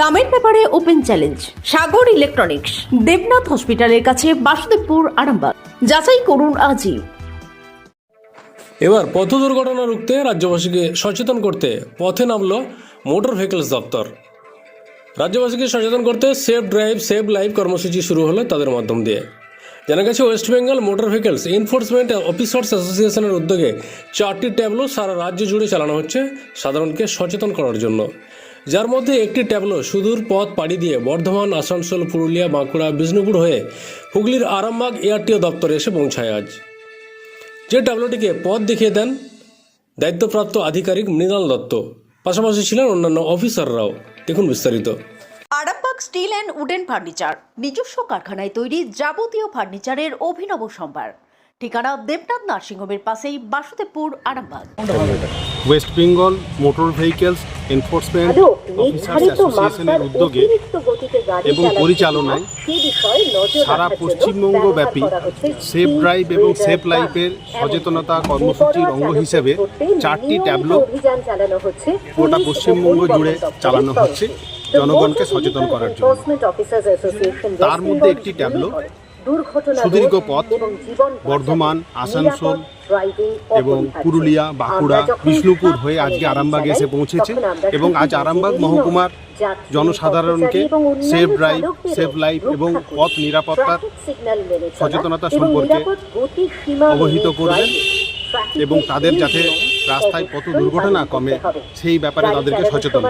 দামের ব্যাপারে open challenge, Sagar electronics, Debnath হসপিটালের কাছে বাসুদেবপুর, আরামবাগ। যাচাই করুন আজই। এবার পথ দুর্ঘটনা রুখতে রাজ্যবাসীকে সচেতন করতে পথে নামল মোটর ভেহিকলস দপ্তর। রাজ্যবাসীকে সচেতন করতে সেফ ড্রাইভ সেভ লাইভ কর্মসূচি শুরু হলো তাদের মাধ্যম দিয়ে। জানা গেছে, West Bengal motor vehicles enforcement officers অ্যাসোসিয়েশনের উদ্যোগে চারটি ট্যাবলো সারা রাজ্য জুড়ে চালানো হচ্ছে সাধারণকে সচেতন করার জন্য। যার মধ্যে একটি ট্যাবলো সুদূর পথ পাড়ি দিয়ে বর্ধমান আসানসোল পুরুলিয়া বাঁকুড়া বিষ্ণুপুর হয়ে হুগলির আরামবাগ এআরটিও দপ্তরে এসে পৌঁছায় আজ। যে ট্যাবলোটিকে পথ দেখিয়ে দেন দায়িত্বপ্রাপ্ত আধিকারিক মৃণাল দত্ত। পাশাপাশি ছিলেন অন্যান্য অফিসাররাও। দেখুন বিস্তারিত। Arambagh steel and wooden furniture নিজস্ব কারখানায় তৈরি যাবতীয় ফার্নিচারের অভিনব সম্ভার। ঠিকানা দেবনাথ নার্সিংহোমের পাশেই Basudebpur Arambagh. West Bengal motor vehicles enforcement officers অ্যাসোসিয়েশনের উদ্যোগে এবং পরিচালনায় সারা পশ্চিমবঙ্গ ব্যাপী সেফ ড্রাইভ এবং সেফ লাইফের সচেতনতা কর্মসূচির অঙ্গ হিসেবে চারটি ট্যাবলো গোটা পশ্চিমবঙ্গ জুড়ে চালানো হচ্ছে। জনগণকে সচেতন করার জন্য। তার মধ্যে একটি ট্যাবলো সুদীর্ঘ পথ বর্ধমান আসানসোল এবং পুরুলিয়া বাঁকুড়া বিষ্ণুপুর হয়ে আজকে আরামবাগে এসে পৌঁছেছে এবং আজ আরামবাগ মহকুমার জনসাধারণকে সেফ ড্রাইভ সেফ লাইফ এবং পথ নিরাপত্তার সচেতনতা সম্পর্কে অবহিত করবেন এবং তাদের যাতে রাস্তায় কত দুর্ঘটনা কমে সেই ব্যাপারে তাদেরকে সচেতন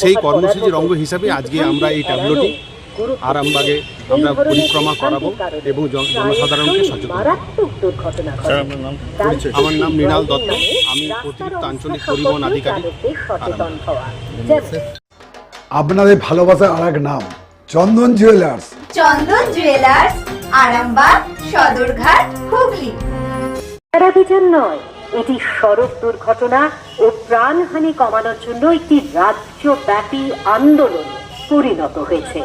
সেই কর্মসূচির অঙ্গ হিসাবে আজকে আমরা এই ট্যাবলোটি আরামবাগে আমরা পরিক্রমা করাবো এবং জনসাধারণকে সচেতন আমার নাম মৃণাল দত্ত। আমি অতিরিক্ত আঞ্চলিক পরিবহন আধিকারিক। আপনাদের ভালোবাসার আর এক নাম চন্দন জুয়েলার্স। চন্দন জুয়েলার্স আরামবাগ সদরঘাট হুগলি। অভিযান নয় এটি সড়ক দুর্ঘটনা ও প্রাণহানি কমানোর জন্য একটি রাজ্যব্যাপী আন্দোলন পরিণত হয়েছে।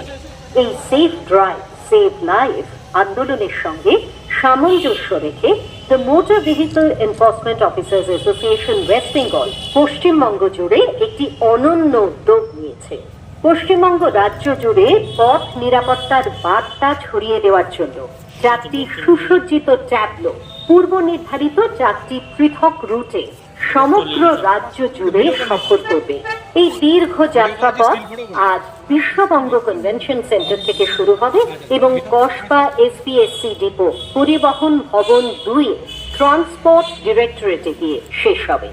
এই সেফ ড্রাইভ সেভ লাইফ আন্দোলনের সঙ্গে সামঞ্জস্য রেখে the motor vehicle enforcement officers association West Bengal Paschimbanga জুড়ে একটি অনন্য উদ্যোগ নিয়েছে। পশ্চিমবঙ্গ রাজ্য জুড়ে পথ নিরাপত্তার বার্তা ছড়িয়ে দেওয়ার জন্য চারটি সুসজ্জিত ট্যাবলো, পূর্ব নির্ধারিত চারটি পৃথক রুটে সমগ্র রাজ্য জুড়ে সফর করবে। এই দীর্ঘ যাত্রাপথ আজ বিশ্ববঙ্গ কনভেনশন সেন্টার থেকে শুরু হবে এবং কসবা এসপিএসসি ডিপো পরিবহন ভবন দুই ট্রান্সপোর্ট ডিরেক্টরেটে গিয়ে শেষ হবে।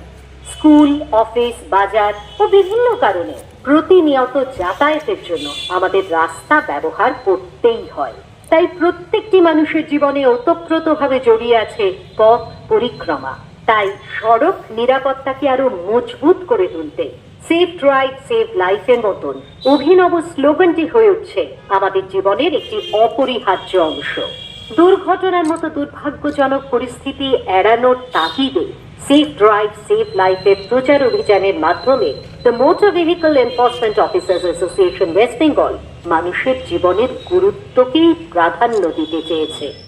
স্কুল, অফিস, বাজার ও বিভিন্ন কারণে প্রতিনিয়ত যাতায়াতের জন্য আমাদের রাস্তা ব্যবহার করতেই হয়। তাই প্রত্যেকটি মানুষের জীবনে ওতপ্রোতভাবে জড়িয়ে আছে পথ পরিক্রমা। তাই সড়ক নিরাপত্তাকে আরও মজবুত করে তুলতে সেফ ড্রাইভ সেভ লাইফের মতন অভিনব স্লোগানটি হয়ে উঠছে আমাদের জীবনের একটি অপরিহার্য অংশ। দুর্ঘটনার মতো দুর্ভাগ্যজনক পরিস্থিতি এড়ানোর তাগিদে সেফ ড্রাইভ সেভ লাইফের প্রচার অভিযানের মাধ্যমে the motor vehicle enforcement officers association West Bengal মানুষের জীবনের গুরুত্বকেই প্রাধান্য দিতে চেয়েছে।